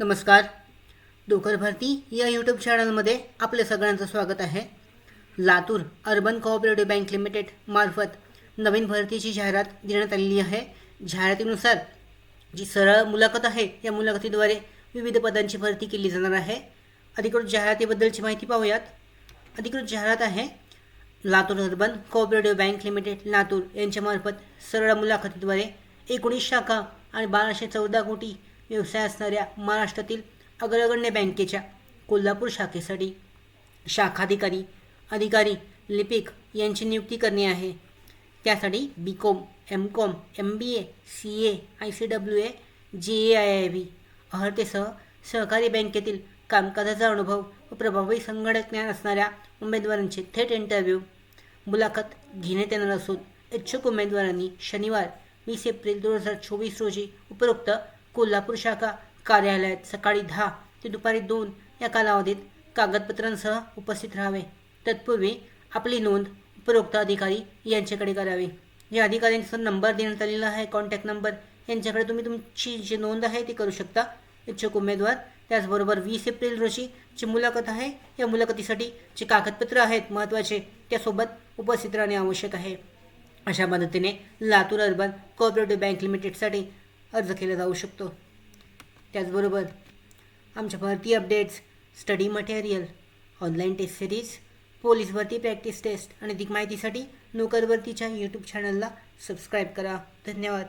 नमस्कार. डोकर भरती या यूट्यूब चॅनलमध्ये आपले सगळ्यांचं स्वागत आहे. Latur urban cooperative bank limited मार्फत नवीन भरतीची जाहिरात देण्यात आलेली आहे. जाहिरातीनुसार जी सरळ मुलाखत आहे या मुलाखतीद्वारे विविध पदांची भरती केली जाणार आहे. अधिकृत जाहिरातीबद्दलची माहिती पाहूयात. अधिकृत जाहिरात आहे Latur urban cooperative bank limited Latur यांच्यामार्फत सरळ मुलाखतीद्वारे एकोणीस शाखा आणि बाराशे चौदा कोटी व्यवसाय असणाऱ्या महाराष्ट्रातील अग्रगण्य बँकेच्या कोल्हापूर शाखेसाठी शाखाधिकारी अधिकारी लिपिक यांची नियुक्ती करणे आहे. त्यासाठी B com M com M B A C A I C W A J A I I V अर्हतेसह सहकारी बँकेतील कामकाजाचा अनुभव व प्रभावी संगणक ज्ञान असणाऱ्या उमेदवारांचे थेट इंटरव्ह्यू मुलाखत घेण्यात येणार असून इच्छुक उमेदवारांनी शनिवार वीस एप्रिल दोन हजार चोवीस रोजी उपरोक्त कोल्हापूर शाखा कार्यालयात सकाळी दहा ते दुपारी दोन या कालावधीत कागदपत्रांसह उपस्थित राहावे. तत्पूर्वी आपली नोंद उपरोक्त अधिकारी यांच्याकडे करावी. या अधिकाऱ्यांचा नंबर देण्यात आलेला आहे. कॉन्टॅक्ट नंबर यांच्याकडे तुम्ही तुमची जी नोंद आहे ती करू शकता. इच्छुक उमेदवार त्याचबरोबर वीस एप्रिल रोजी जी मुलाखत आहे या मुलाखतीसाठी जे कागदपत्र आहेत महत्त्वाचे त्यासोबत उपस्थित राहणे आवश्यक आहे. अशा मदतीने लातूर अर्बन कोऑपरेटिव्ह बँक लिमिटेडसाठी अर्ज केला जाऊ शकतो. त्याचबरोबर आमच्या भरती updates study material online test series police भरती प्रॅक्टिस टेस्ट आणि अधिक माहितीसाठी नोकरभरतीच्या यूट्यूब चॅनलला सबस्क्राईब करा. धन्यवाद.